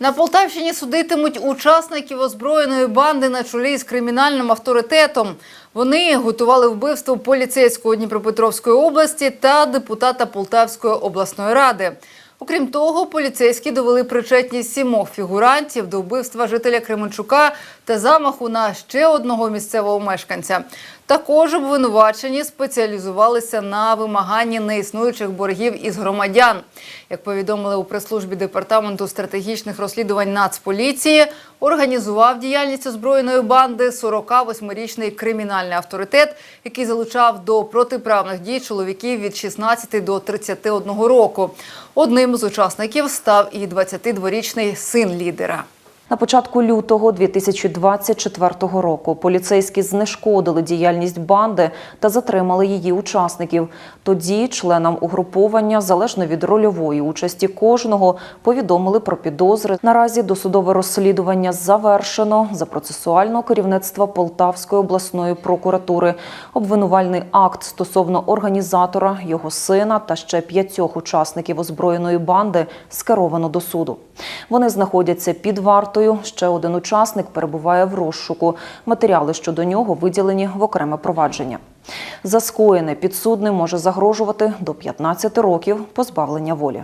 На Полтавщині судитимуть учасників озброєної банди на чолі з кримінальним авторитетом. Вони готували вбивство поліцейського Дніпропетровської області та депутата Полтавської обласної ради. Окрім того, поліцейські довели причетність сімох фігурантів до вбивства жителя Кременчука та замаху на ще одного місцевого мешканця. Також обвинувачені спеціалізувалися на вимаганні неіснуючих боргів із громадян. Як повідомили у прес-службі департаменту стратегічних розслідувань Нацполіції, організував діяльність озброєної банди 48-річний кримінальний авторитет, який залучав до протиправних дій чоловіків від 16 до 31 року. Одним з учасників став і 22-річний син лідера. На початку лютого 2024 року поліцейські знешкодили діяльність банди та затримали її учасників. Тоді членам угруповання, залежно від рольової участі кожного, повідомили про підозри. Наразі досудове розслідування завершено за процесуального керівництва Полтавської обласної прокуратури. Обвинувальний акт стосовно організатора, його сина та ще п'ятьох учасників озброєної банди скеровано до суду. Вони знаходяться під вартою. Ще один учасник перебуває в розшуку. Матеріали щодо нього виділені в окреме провадження. За скоєне підсудний може загрожувати до 15 років позбавлення волі.